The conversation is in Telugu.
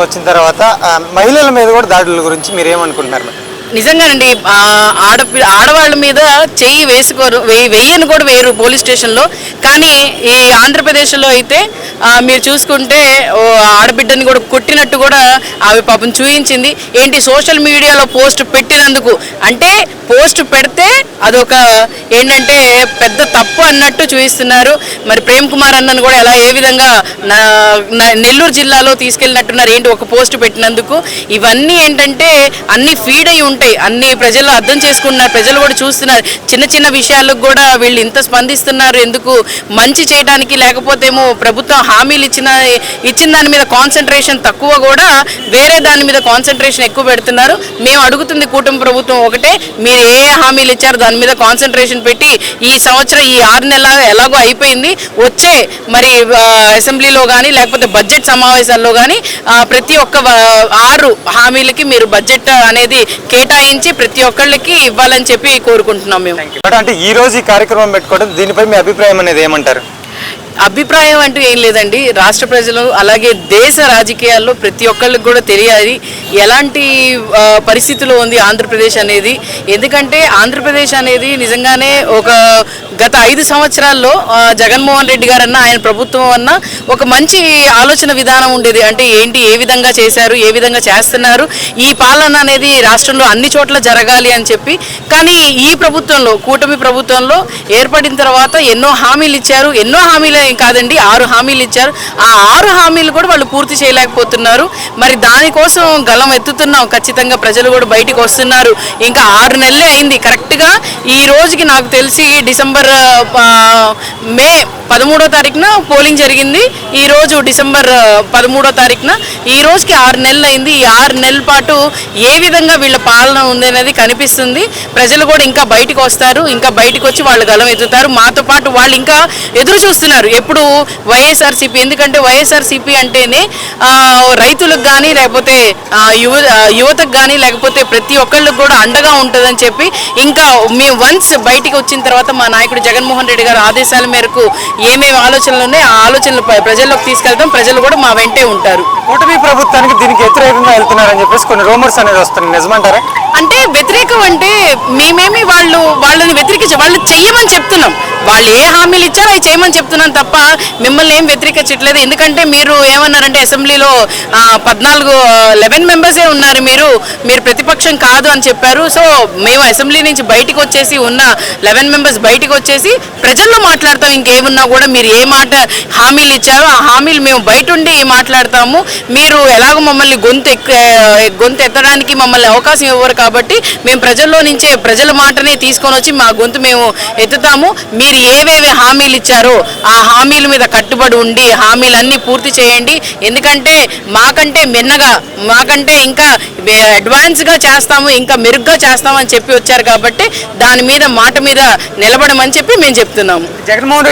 వచ్చిన తర్వాత మహిళల మీద కూడా దాడుల గురించి మీరు ఏమనుకుంటున్నారు నిజంగానండి ఆ, ఆడపి ఆడవాళ్ళ మీద చెయ్యి వేసుకోరు వెయ్యి వెయ్యను కూడా వేయరు పోలీస్ స్టేషన్లో. కానీ ఈ ఆంధ్రప్రదేశ్లో అయితే మీరు చూసుకుంటే ఓ ఆడబిడ్డని కూడా కొట్టినట్టు కూడా ఆమె పాపం చూయించింది. ఏంటి సోషల్ మీడియాలో పోస్ట్ పెట్టినందుకు? అంటే పోస్ట్ పెడితే అదొక ఏంటంటే పెద్ద తప్పు అన్నట్టు చూపిస్తున్నారు మరి ప్రేమ్ కుమార్ అన్నను కూడా ఎలా ఏ విధంగా నా- నెల్లూరు జిల్లాలో తీసుకెళ్ళినట్టున్నారు? ఏంటి ఒక పోస్ట్ పెట్టినందుకు? ఇవన్నీ ఏంటంటే అన్ని ఫీడ్ అయి ఉంటాయి. అన్ని ప్రజలు అర్థం చేసుకుంటున్నారు ప్రజలు కూడా చూస్తున్నారు చిన్న చిన్న విషయాలకు కూడా వీళ్ళు ఇంత స్పందిస్తున్నారు. ఎందుకు? మంచి చేయడానికి లేకపోతే ఏమో ప్రభుత్వం హామీలు ఇచ్చిన ఇచ్చిన దాని మీద కాన్సన్ట్రేషన్ తక్కువ కూడా వేరే దాని మీద కాన్సన్ట్రేషన్ ఎక్కువ పెడుతున్నారు. మేము అడుగుతుంది కూటమి ప్రభుత్వం ఒకటే మీరు ఏ హామీలు ఇచ్చారు దాని మీద కాన్సన్ట్రేషన్ పెట్టి ఈ సంవత్సరం ఈ ఆరు నెలల ఎలాగో అయిపోయింది. వచ్చే మరి అసెంబ్లీలో కానీ లేకపోతే బడ్జెట్ సమావేశాల్లో కానీ ప్రతి ఒక్క ఆరు హామీలకి మీరు బడ్జెట్ అనేది కేటాయించి ప్రతి ఒక్కళ్ళకి ఇవ్వాలని చెప్పి కోరుకుంటున్నాం మేము. అంటే ఈ రోజు ఈ కార్యక్రమం పెట్టుకోవడం దీనిపై మీ అభిప్రాయం అనేది ఏమంటారు? అభిప్రాయం అంటూ ఏం లేదండి. రాష్ట్ర ప్రజలు అలాగే దేశ రాజకీయాల్లో ప్రతి ఒక్కళ్ళకి కూడా తెలియాలి ఎలాంటి పరిస్థితిలో ఉంది ఆంధ్రప్రదేశ్ అనేది. ఎందుకంటే ఆంధ్రప్రదేశ్ అనేది నిజంగానే ఒక గత ఐదు సంవత్సరాల్లో జగన్మోహన్ రెడ్డి గారన్న ఆయన ప్రభుత్వం అన్న ఒక మంచి ఆలోచన విధానం ఉండేది. అంటే ఏంటి ఏ విధంగా చేశారు ఏ విధంగా చేస్తున్నారు ఈ పాలన అనేది రాష్ట్రంలో అన్ని చోట్ల జరగాలి అని చెప్పి. కానీ ఈ ప్రభుత్వంలో కూటమి ప్రభుత్వంలో ఏర్పడిన తర్వాత ఎన్నో హామీలు ఇచ్చారు ఎన్నో హామీలు కాదండి ఆరు హామీలు ఇచ్చారు. ఆ ఆరు హామీలు కూడా వాళ్ళు పూర్తి చేయలేకపోతున్నారు. మరి దానికోసం గలం ఎత్తుతున్నాం. ఖచ్చితంగా ప్రజలు కూడా బయటికి వస్తున్నారు. ఇంకా ఆరు నెలలే అయింది. కరెక్ట్గా ఈ రోజుకి నాకు తెలిసి డిసెంబర్ మే పదమూడో తారీఖున పోలింగ్ జరిగింది. ఈ రోజు డిసెంబర్ పదమూడో తారీఖున. ఈ రోజుకి ఆరు నెలలు అయింది ఈ ఆరు నెలల పాటు ఏ విధంగా వీళ్ళ పాలన ఉంది అనేది కనిపిస్తుంది. ప్రజలు కూడా ఇంకా బయటికి వస్తారు. ఇంకా బయటికి వచ్చి వాళ్ళు గలం ఎత్తుతారు. మాతో పాటు వాళ్ళు ఇంకా ఎదురు చూస్తున్నారు. ఎప్పుడు వైఎస్ఆర్సీపీ. ఎందుకంటే వైఎస్ఆర్సీపీ అంటేనే రైతులకు కానీ లేకపోతే యువ యువతకు కానీ లేకపోతే ప్రతి ఒక్కళ్ళకి కూడా అండగా ఉంటుందని చెప్పి ఇంకా మేము వన్స్ బయటికి వచ్చిన తర్వాత మా నాయకుడు జగన్మోహన్ రెడ్డి గారి ఆదేశాల మేరకు ఏమేమి ఆలోచనలు ఉన్నాయో? ఆ ఆలోచనలు ప్ర- ప్రజల్లోకి తీసుకెళ్తాం. ప్రజలు కూడా మా వెంటే ఉంటారు. కూటమి ప్రభుత్వానికి దీనికి వ్యతిరేకంగా వెళ్తున్నారని చెప్పేసి కొన్ని రూమర్స్ అనేది వస్తున్నాయి. నిజమంటారా? అంటే వ్యతిరేకం అంటే మేమేమి వాళ్ళు వాళ్ళని వ్యతిరేకించ వాళ్ళు చెయ్యమని చెప్తున్నాం. వాళ్ళు ఏ హామీలు ఇచ్చారో అవి చేయమని చెప్తున్నాం తప్ప మిమ్మల్ని ఏం వ్యతిరేకించట్లేదు. ఎందుకంటే మీరు ఏమన్నారంటే అసెంబ్లీలో పద్నాలుగు లెవెన్ మెంబర్సే మీరు ప్రతిపక్షం కాదు అని చెప్పారు. సో మేము అసెంబ్లీ నుంచి బయటికి వచ్చేసి ఉన్న లెవెన్ మెంబర్స్ బయటికి వచ్చేసి ప్రజల్లో మాట్లాడతాం ఇంకేమున్నా కూడా మీరు ఏ మాట హామీలు ఇచ్చారో ఆ హామీలు మేము బయట ఉండి మాట్లాడతాము. మీరు ఎలాగో మమ్మల్ని గొంతు ఎక్క గొంతు ఎత్తడానికి మమ్మల్ని అవకాశం ఇవ్వరు కాబట్టి మేము ప్రజల్లో నుంచే ప్రజల మాటనే తీసుకొని వచ్చి మా గొంతు మేము ఎత్తుతాము. మీరు ఏవేవి హామీలు ఇచ్చారో ఆ హామీల మీద కట్టుబడి ఉండి హామీలన్నీ పూర్తి చేయండి. ఎందుకంటే మాకంటే మిన్నగా మాకంటే ఇంకా అడ్వాన్స్గా చేస్తాము ఇంకా మెరుగ్గా చేస్తామని చెప్పి వచ్చారు కాబట్టి దాని మీద మాట మీద నిలబడమని చెప్పి మేము చెప్తున్నాము. జగన్మోహన్ రెడ్డి